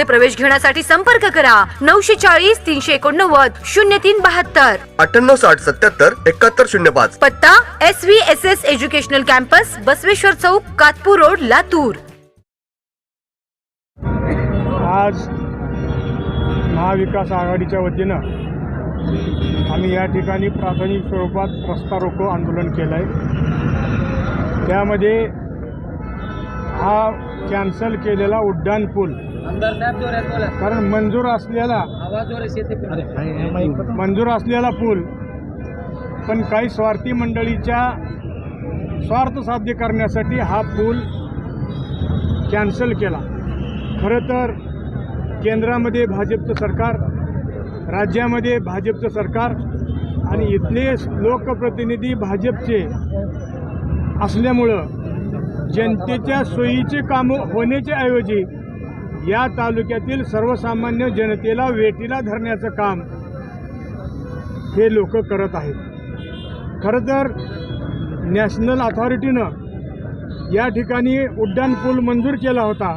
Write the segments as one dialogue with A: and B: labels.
A: प्रवेश घेण्यासाठी संपर्क करा. नऊशे चाळीस तीनशे एकोणनव्वद शून्य तीन बहात्तर.
B: अठ्ठ्याण्णव साठ सत्याहत्तर एकाहत्तर शून्य पाच.
A: पत्ता S V S S educational campus Basaveshwar चौक कातपूर रोड लातूर.
C: आज महाविकास आघाडीच्या वतीनं आम्ही या ठिकाणी प्राथमिक स्वरूपात रस्ता रोको आंदोलन केलं आहे त्यामध्ये हा कॅन्सल केलेला उड्डाण पूल
D: आमदार साहेब जोरात बोला.
C: कारण मंजूर असलेला
D: आवाज जोरात येते
C: मंजूर असलेला पूल. पण काही स्वार्थी मंडळीच्या स्वार्थ साध्य करण्यासाठी हा पूल कॅन्सल केला. खरं तर केंद्रामध्ये भाजपचं सरकार राज्यामध्ये भाजपचं सरकार आणि इथले लोकप्रतिनिधी भाजपचे असल्यामुळं जनतेच्या सोयीचे कामं होण्याच्या ऐवजी या तालुक्यातील सर्वसामान्य जनतेला वेटीला धरण्याचं काम हे लोक करत आहेत. खरं तर नॅशनल अथॉरिटीनं या ठिकाणी उड्डाण पूल मंजूर केला होता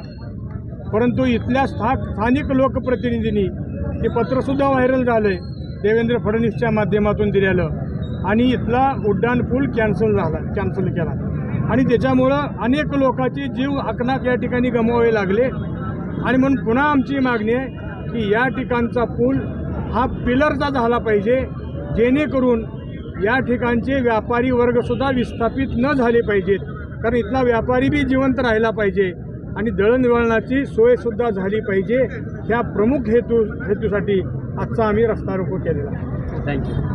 C: परंतु इथल्या स्था स्थानिक लोकप्रतिनिधींनी ते पत्रसुद्धा व्हायरल झालं आहे देवेंद्र फडणवीसच्या माध्यमातून दिलेलं. आणि इथला उड्डाण पूल कॅन्सल झाला कॅन्सल केला. आणि त्याच्यामुळं अनेक लोकांचे जीव अकनाक या ठिकाणी गमवावे लागले. आणि म्हणून पुन्हा आमची मागणी आहे की या ठिकाणचा पूल हा पिलरचा झाला पाहिजे जेणेकरून या ठिकाणचे व्यापारी वर्गसुद्धा विस्थापित न झाले पाहिजेत. कारण इथला व्यापारी बी जिवंत राहिला पाहिजे आणि दळणवळणाची सोयसुद्धा झाली पाहिजे. ह्या प्रमुख हेतू हेतूसाठी आजचा आम्ही रस्ता रोको केलेला आहे.
D: थँक्यू